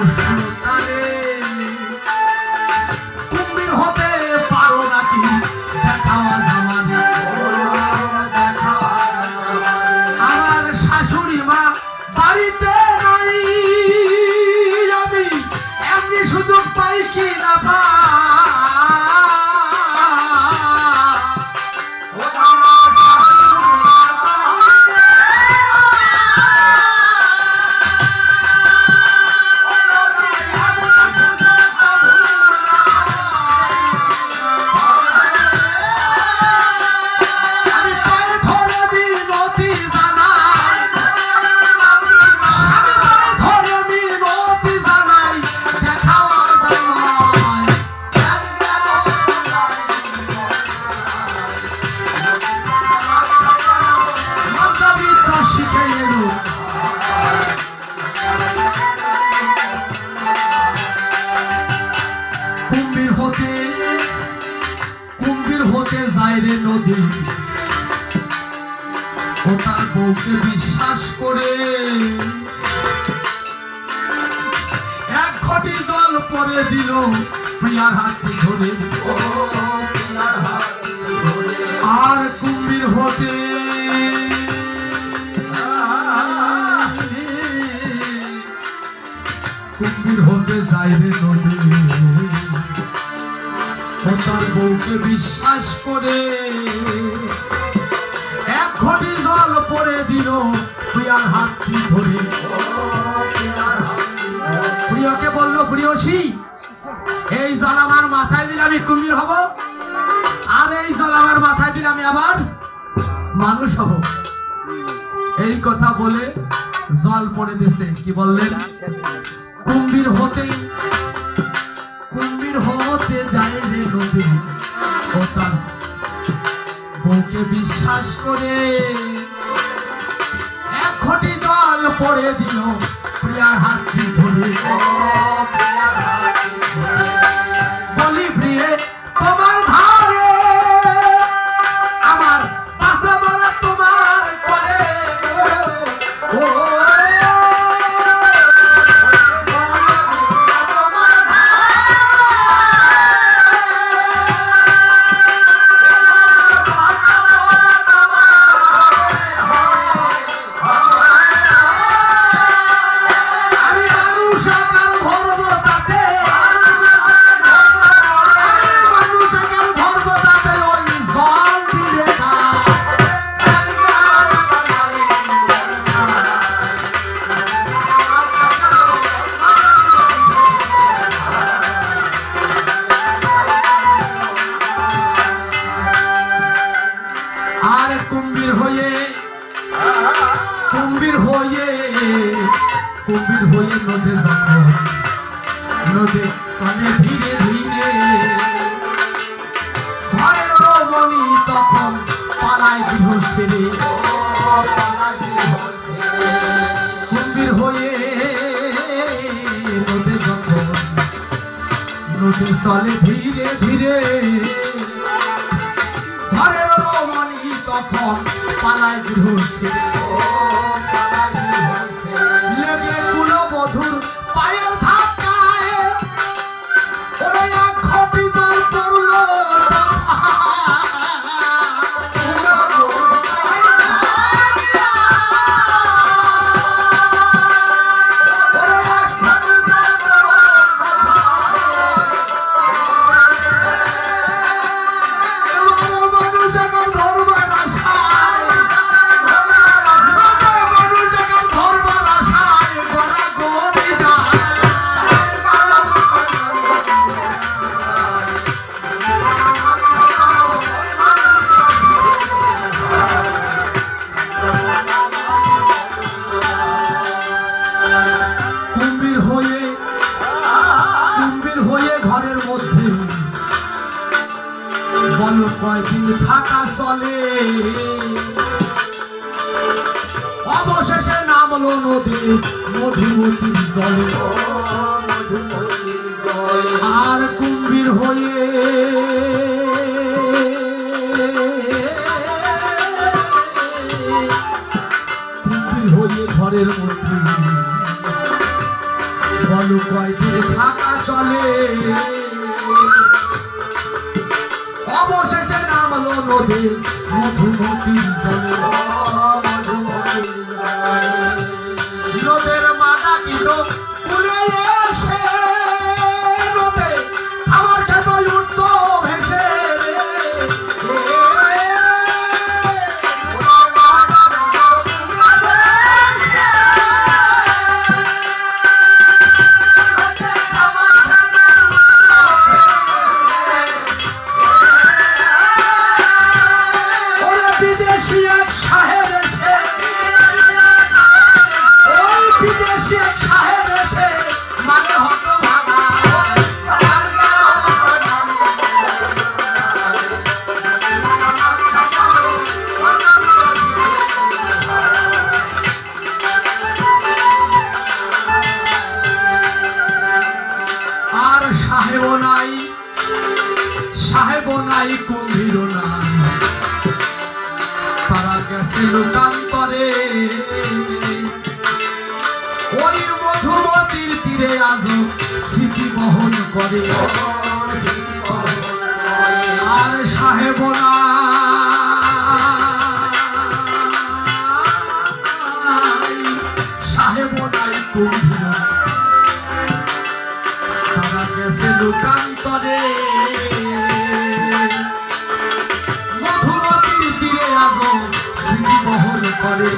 বসল তারে বউকে বিশ্বাস করে। এক ঘটি জল পরে দিল প্রিয়ার হাতে ধরে। আর কুম্ভীর হতে কুম্ভীর হতে যায় রে নদী। তার বউকে বিশ্বাস করে। এক ঘটি দিল প্রিয়ার হাতটি ধরে। প্রিয়কে বলল, প্রিয়সী, এই জল আমার মাথায় দিলে আমি কুমির হব, আর এই জল আমার মাথায় দিলে আমি আবার মানুষ হব। এই কথা বলে জল পড়ে দিছে কি বললেন? কুম্ভীর হতে কুম্ভীর হতে যায় রে নদী ও তার বিশ্বাস করে ঘটি জল পড়ে দিল প্রিয়ার হাতটি ধরে বলি কুম্ভীর হয়ে নদে যখন নদে চলে ধীরে ধীরে। ঘরের রমণী তখন পালায় গৃহ ছেড়ে কুম্ভীর হয়ে নদে যখন নদে চলে ধীরে ধীরে। ঘরের রমণী তখন পালায় গৃহ ছেড়ে 白戒他 ঘরের মধ্যে। বলো কয়দিন থাকা চলে। অবশেষে নামলো নদী মধুমতির জলে। আর কুম্ভীর হয়ে কুম্ভীর হয়ে ঘরের মধ্যে। বলো কয়দিন থাকা চলে। অবশেষে নামলো নদী মধুমতি জলে। লোকান্তরে ওই মধুমতির তীরে আজ স্মৃতি বহন করে। আর সাহেবরা বহন করে